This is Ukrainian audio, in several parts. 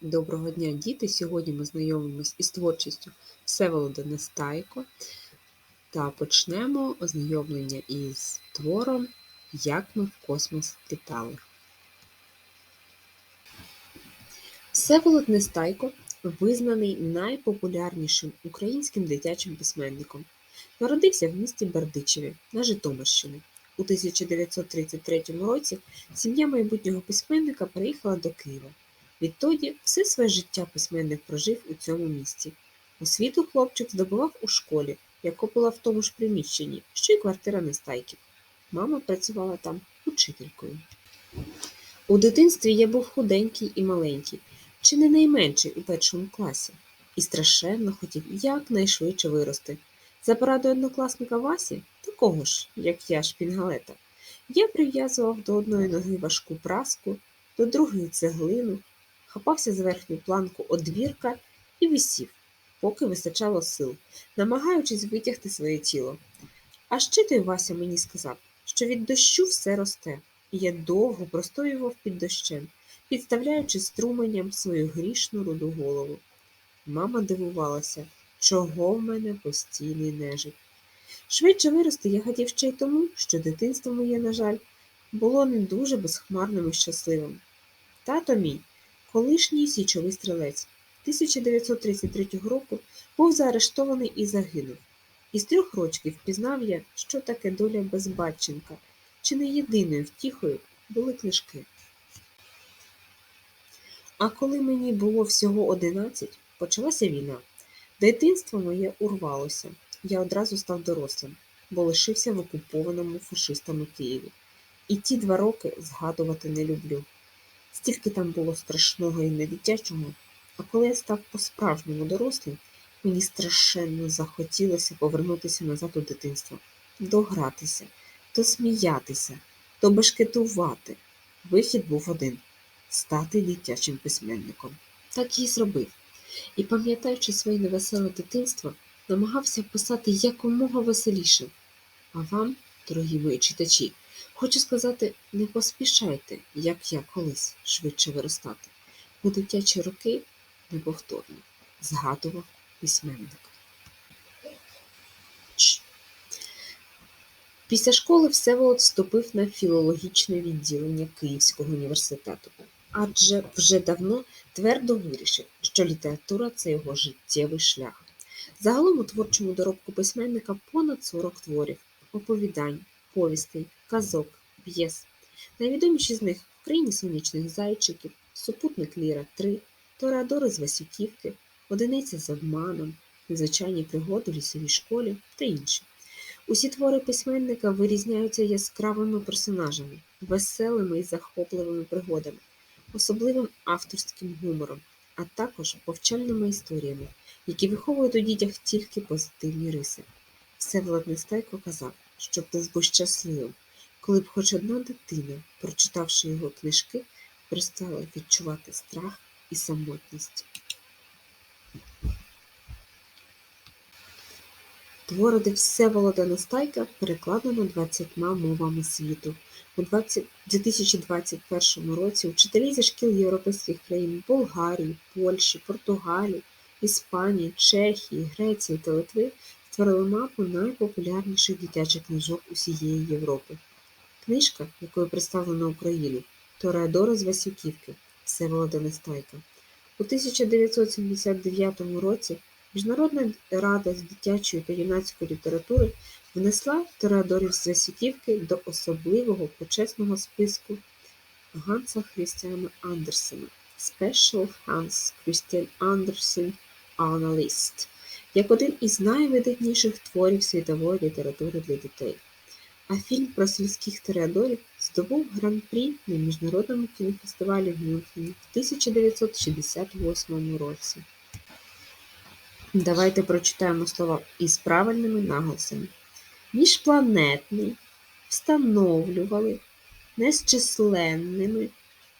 Доброго дня, діти! Сьогодні ми знайомимось із творчістю Всеволода Нестайко та почнемо ознайомлення із твором Як ми в космос літали. Всеволод Нестайко визнаний найпопулярнішим українським дитячим письменником. Народився в місті Бердичеві на Житомирщині. У 1933 році сім'я майбутнього письменника переїхала до Києва. Відтоді все своє життя письменник прожив у цьому місті. Освіту хлопчик здобував у школі, яка була в тому ж приміщенні, що й квартира Нестайків. Мама працювала там учителькою. У дитинстві я був худенький і маленький, чи не найменший у першому класі, і страшенно хотів якнайшвидше вирости. За порадою однокласника Васі, такого ж, як я, шпінгалета, я прив'язував до одної ноги важку праску, до другої цеглину, хапався за верхню планку одвірка і висів, поки вистачало сил, намагаючись витягти своє тіло. А ще той Вася мені сказав, що від дощу все росте, і я довго простоював під дощем, підставляючи струменям свою грішну руду голову. Мама дивувалася, чого в мене постійний нежик. Швидше вирости я хотів ще й тому, що дитинство моє, на жаль, було не дуже безхмарним і щасливим. Тато мій, колишній січовий стрілець, 1933 року був заарештований і загинув. Із трьох рочків пізнав я, що таке доля безбатченка, чи не єдиною втіхою були книжки. А коли мені було всього одинадцять, почалася війна. Дитинство моє урвалося. Я одразу став дорослим, бо лишився в окупованому фашистами Києві. І ті два роки згадувати не люблю. Стільки там було страшного і недитячого, а коли я став по-справжньому дорослим, мені страшенно захотілося повернутися назад у дитинство, догратися, досміятися, добешкетувати. Вихід був один стати дитячим письменником. Так і зробив. І, пам'ятаючи своє невеселе дитинство, намагався писати якомога веселіше. А вам, дорогі мої читачі, хочу сказати, не поспішайте, як я колись швидше виростати, бо дитячі роки неповторні, згадував письменник. Після школи Всеволод вступив на філологічне відділення Київського університету, адже вже давно твердо вирішив, що література це його життєвий шлях. Загалом у творчому доробку письменника понад 40 творів, оповідань, повістей, казок, п'єс. Найвідоміші з них в країні сонячних зайчиків, супутник Ліра 3, Тореадори з Васюківки, Одиниця з обманом, незвичайні пригоди в лісовій школі та інші. Усі твори письменника вирізняються яскравими персонажами, веселими і захопливими пригодами, особливим авторським гумором, а також повчальними історіями, які виховують у дітях тільки позитивні риси. Всеволод Нестайко казав, що птиць був щасливим, коли б хоч одна дитина, прочитавши його книжки, перестала відчувати страх і самотність. Твори Всеволода Нестайка перекладено 20 мовами світу. У 20... 2021 році вчителі зі шкіл європейських країн Болгарії, Польщі, Португалії, Іспанії, Чехії, Греції та Литви створили мапу найпопулярніших дитячих книжок усієї Європи. Книжка, якою представлено Україну, Тореадори з Васюківки Всеволода Нестайка. У 1979 році Міжнародна рада з дитячої та юнацької літератури внесла Тореадорів з Васюківки до особливого почесного списку Ганса Хрістіана Андерсена Special Hans Christian Andersen Anna List як один із найвидатніших творів світової літератури для дітей. А фільм про сільських тореадорів здобув гран-прі на міжнародному кінофестивалі в Мюнхені в 1968 році. Давайте прочитаємо слова із правильними наголосами. Міжпланетний, встановлювали, незчисленними,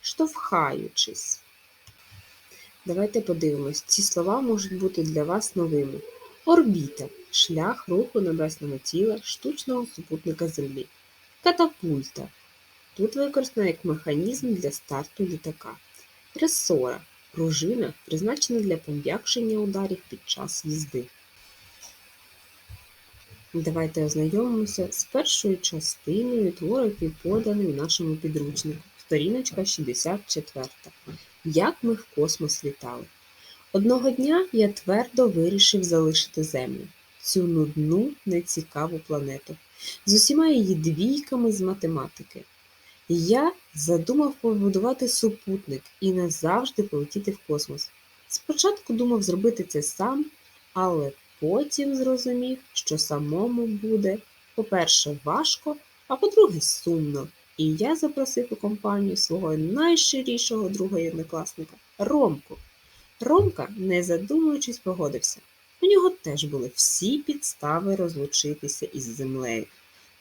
штовхаючись. Давайте подивимось, ці слова можуть бути для вас новими. Орбіта шлях руху небесного тіла штучного супутника Землі. Катапульта. Тут використано як механізм для старту літака. Ресора пружина призначена для пом'якшення ударів під час їзди. Давайте ознайомимося з першою частиною твору, який поданий в нашому підручнику. Сторіночка 64. Як ми в космос літали. Одного дня я твердо вирішив залишити Землю, цю нудну, нецікаву планету, з усіма її двійками з математики. Я задумав побудувати супутник і назавжди полетіти в космос. Спочатку думав зробити це сам, але потім зрозумів, що самому буде, по-перше, важко, а по-друге, сумно. І я запросив у компанію свого найщирішого друга і однокласника Ромку. Ромка, не задумуючись, погодився. У нього теж були всі підстави розлучитися із землею.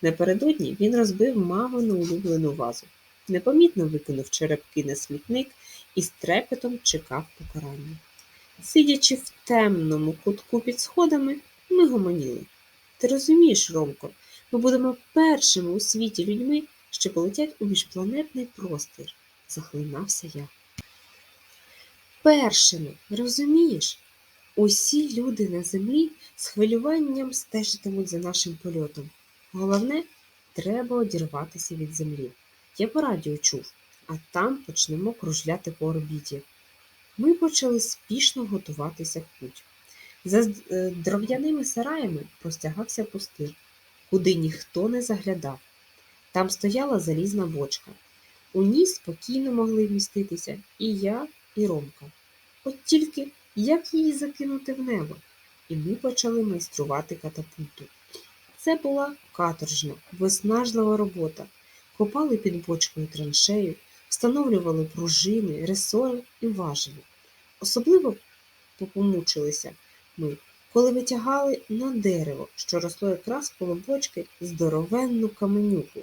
Напередодні він розбив мамину улюблену вазу, непомітно викинув черепки на смітник і з трепетом чекав покарання. Сидячи в темному кутку під сходами, ми гомоніли. Ти розумієш, Ромко, ми будемо першими у світі людьми, що полетять у міжпланетний простір, захлинався я. Першими, розумієш? Усі люди на землі з хвилюванням стежитимуть за нашим польотом. Головне, треба одірватися від землі. Я по радіо чув, а там почнемо кружляти по орбіті. Ми почали спішно готуватися в путь. За е, дров'яними сараями простягався пустир, куди ніхто не заглядав. Там стояла залізна бочка. У ній спокійно могли вміститися і я, і Ромка. От тільки як її закинути в небо? І ми почали майструвати катапульту. Це була каторжна, виснажлива робота. Копали під бочкою траншею, встановлювали пружини, ресори і важелі. Особливо попомучилися ми, коли витягали на дерево, що росло якраз коло бочки, здоровенну каменюку.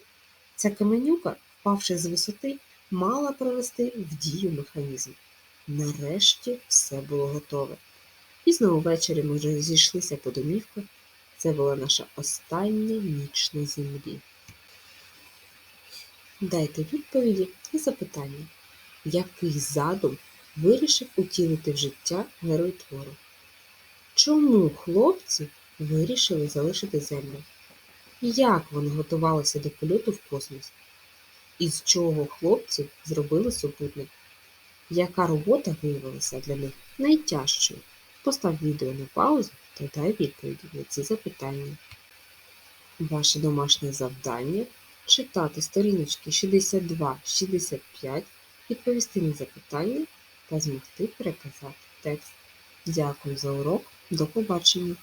Ця каменюка, впавши з висоти, мала привести в дію механізм. Нарешті все було готове. Пізно увечері ми вже зійшлися по домівках. Це була наша остання ніч на землі. Дайте відповіді на запитання, який задум вирішив утілити в життя герой твору? Чому хлопці вирішили залишити землю? Як вони готувалися до польоту в космос? Із чого хлопці зробили супутник? Яка робота виявилася для них найтяжчою? Постав відео на паузу та дай відповіді на ці запитання. Ваше домашнє завдання читати сторіночки 62-65, відповісти на запитання та змогти переказати текст. Дякую за урок. До побачення!